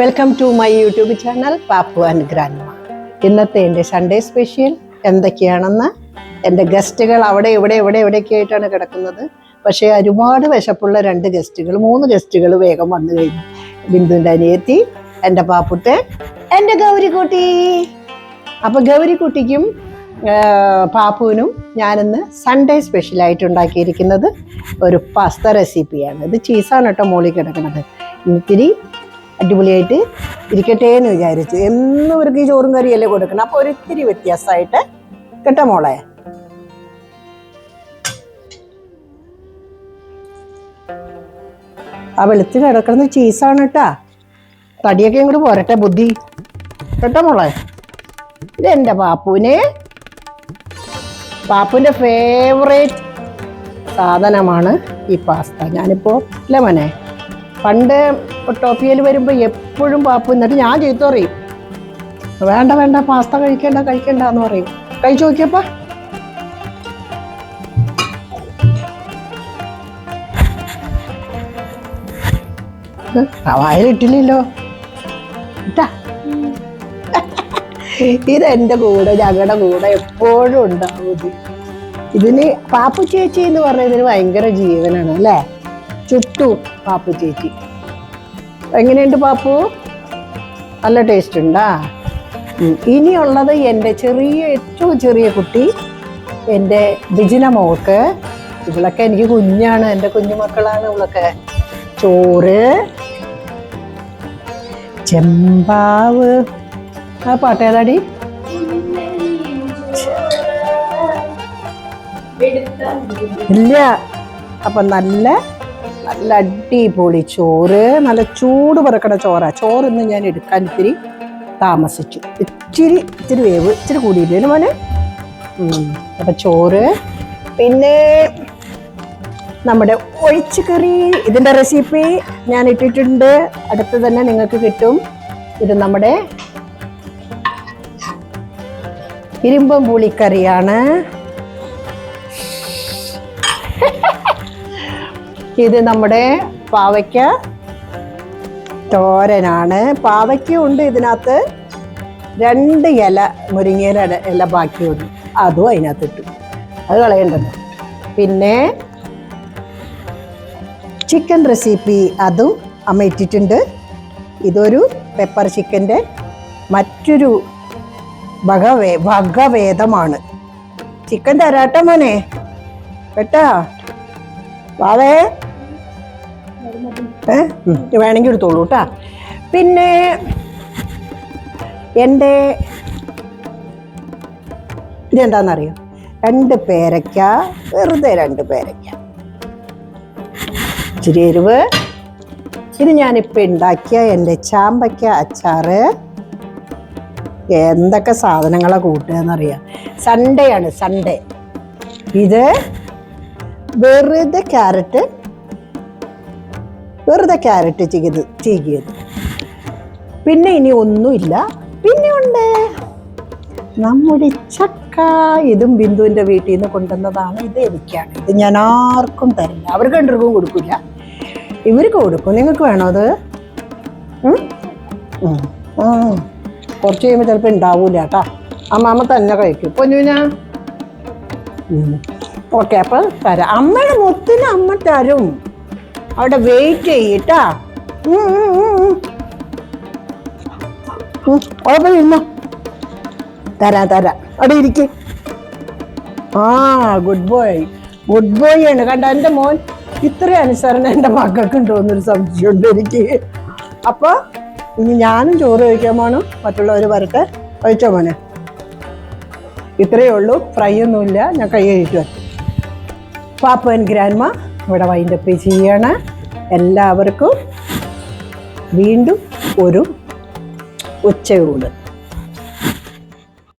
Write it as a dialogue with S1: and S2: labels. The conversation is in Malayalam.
S1: Welcome to my YouTube channel Pappu and grandma ഇന്നത്തെ എന്റെ സൺഡേ സ്പെഷ്യൽ എന്തൊക്കെയാണെന്ന് എന്റെ ഗസ്റ്റുകൾ അവിടെ ഇവിടെ ഇവിടെ എവിടെയൊക്കെ ആയിട്ടാണ് കിടക്കുന്നത്. പക്ഷേ ഒരുപാട് വിശപ്പുള്ള രണ്ട് ഗസ്റ്റുകൾ മൂന്ന് ഗസ്റ്റുകൾ വേഗം വന്നു കഴിഞ്ഞു. ബിന്ദുവിന്റെ അനിയത്തി എന്റെ പാപ്പുട്ടെ എന്റെ ഗൗരിക്കുട്ടി. അപ്പോൾ ഗൗരിക്കുട്ടിക്കും പാപ്പുവിനും ഞാനിന്ന് സൺഡേ സ്പെഷ്യലായിട്ട് ഉണ്ടാക്കിയിരിക്കുന്നത് ഒരു പാസ്ത റെസിപ്പിയാണ് ഇത് ചീസാണ് കേട്ടോ മോളിൽ കിടക്കുന്നത്. ഇത്തിരി അടിപൊളിയായിട്ട് ഇരിക്കട്ടെ എന്ന് വിചാരിച്ചു. എന്നും ഇവർക്ക് ഈ ചോറും കറിയല്ലേ കൊടുക്കണം. അപ്പോൾ ഒരിത്തിരി വ്യത്യാസമായിട്ട് കേട്ടോ മോളെ? ആ വെളുത്ത് കിടക്കുന്നത് ചീസാണ് കേട്ടാ തടിയൊക്കെ ഇങ്ങോട്ട് പോരട്ടെ ബുദ്ധി. കേട്ടോ മോളെ? ഇതെന്റെ പാപ്പുവിന്. പാപ്പുവിന്റെ ഫേവറേറ്റ് സാധനമാണ് ഈ പാസ്ത ഞാനിപ്പോൾ ഇല്ല മോനെ. പണ്ട് ടോപ്പിയൽ വരുമ്പോൾ എപ്പോഴും പാപ്പു എന്നിട്ട് ഞാൻ ചീത്ത പറയും. വേണ്ട വേണ്ട പാസ്ത കഴിക്കണ്ട കഴിക്കണ്ട എന്ന് പറയും. കഴിച്ചു നോക്കിയപ്പ. വായിലിട്ടില്ലല്ലോ ഇതെന്റെ കൂടെ ഞങ്ങളുടെ കൂടെ എപ്പോഴും ഉണ്ടാവും ഇത്. ഇതിന് പാപ്പു ചേച്ചി എന്ന് പറയുന്നതിന് ഭയങ്കര ജീവനാണ് അല്ലേ? ചുട്ടു പാപ്പു ചേച്ചി. എങ്ങനെയുണ്ട് പാപ്പു? നല്ല ടേസ്റ്റ് ഉണ്ടാ. ഇനിയുള്ളത് എന്റെ ചെറിയ ഏറ്റവും ചെറിയ കുട്ടി എന്റെ ബിജിന മോൾക്ക്. ഇവളൊക്കെ എനിക്ക് കുഞ്ഞാണ് എന്റെ കുഞ്ഞുമക്കളാണ് ഇവളൊക്കെ. ചോറ് ചെമ്പാവ്. ആ പാട്ട് ഏതാടി? ഇല്ല. അപ്പം നല്ല നല്ല അടിപൊളി ചോറ് നല്ല ചൂട് പറക്കണ ചോറാ. ചോറ് ഇന്ന് ഞാൻ എടുക്കാൻ ഇത്തിരി താമസിച്ചു. ഇച്ചിരി ഇച്ചിരി വേവ് ഇച്ചിരി കൂടിയില്ലേ മോനെ? അപ്പൊ ചോറ് പിന്നെ നമ്മുടെ ഒഴിച്ചുകറി ഇതിന്റെ റെസിപ്പി ഞാൻ ഇട്ടിട്ടുണ്ട്. അടുത്ത് തന്നെ നിങ്ങൾക്ക് കിട്ടും. ഇത് നമ്മുടെ ഇരുമ്പം പുളിക്കറിയാണ്. ഇത് നമ്മുടെ പാവയ്ക്ക തോരനാണ്. പാവയ്ക്ക ഉണ്ട് ഇതിനകത്ത് രണ്ട് ഇല മുരിങ്ങയില ഇല- ബാക്കിയുണ്ട്. അതും അതിനകത്ത് ഇട്ടു. അത് കളയേണ്ടത് പിന്നെ ചിക്കൻ റെസിപ്പി അതും അമ്മ ഇട്ടിട്ടുണ്ട്. ഇതൊരു പെപ്പർ ചിക്കന്റെ മറ്റൊരു ഭഗവേ ഭഗവേദമാണ് ചിക്കൻ തരാട്ടോ മോനെ. കേട്ടാ വാവേ ഏ? ഉം, വേണമെങ്കിൽ എടുത്തോളൂ കേട്ടാ പിന്നെ എന്റെ ഇതെന്താണെന്നറിയോ രണ്ട് പേരയ്ക്ക വെറുതെ രണ്ട് പേരയ്ക്ക. ഇച്ചിരി എരിവ്. ഇത് ഞാനിപ്പോൾ ഉണ്ടാക്കിയ എന്റെ ചാമ്പയ്ക്ക അച്ചാറ്. എന്തൊക്കെ സാധനങ്ങളെ കൂട്ടുക എന്നറിയാം സൺഡേ ആണ് സൺഡേ ഇത് വെറുതെ ക്യാരറ്റ് വെറുതെ ക്യാരറ്റ് ചെയ്ത് ചീകിയത്. പിന്നെ ഇനി ഒന്നുമില്ല. പിന്നെ ഉണ്ട് നമ്മുടെ ചക്ക. ഇതും ബിന്ദുവിന്റെ വീട്ടിൽ നിന്ന് കൊണ്ടുവന്നതാണ്. ഇത് എനിക്കാണ്. ഇത് ഞാൻ ആർക്കും തരില്ല. അവർക്ക് രണ്ടുപേർക്കും കൊടുക്കില്ല. ഇവർക്ക് കൊടുക്കും. നിങ്ങൾക്ക് വേണോ അത്? കുറച്ച് കഴിയുമ്പോൾ ചിലപ്പോൾ ഉണ്ടാവൂല കേട്ടോ. അമ്മ തന്നെ കഴിക്കും. പൊന്നുവിനാ? ഓക്കെ അപ്പം തരാം. അമ്മയുടെ മുത്തിന് അമ്മ തരും. അവിടെ വെയിറ്റ് ചെയ്യട്ടാ. കുഴപ്പമില്ല തരാ തരാം. അവിടെ ഇരിക്ക്. ആ ഗുഡ് ബോയ് ഗുഡ് ബോയ് ആണ്. കണ്ട എന്റെ മോൻ ഇത്ര അനുസരണം എന്റെ മക്കൾക്ക് ഉണ്ടോന്നൊരു സംശയമുണ്ട് എനിക്ക്. അപ്പൊ ഇനി ഞാനും ചോറ് കഴിക്കാൻ പോണം. മറ്റുള്ളവർ വരട്ടെ. കഴിച്ചോ മോനെ? ഇത്രയേ ഉള്ളൂ. ഫ്രൈ ഒന്നുമില്ല. ഞാൻ കൈ കഴിക്കുവാൻ പാപ്പൻ ഗ്രാൻഡ്മ ഇവിടെ വൈൻഡപ്പ് ചെയ്യണ. എല്ലാവർക്കും വീണ്ടും ഒരു ഉച്ചയൂട്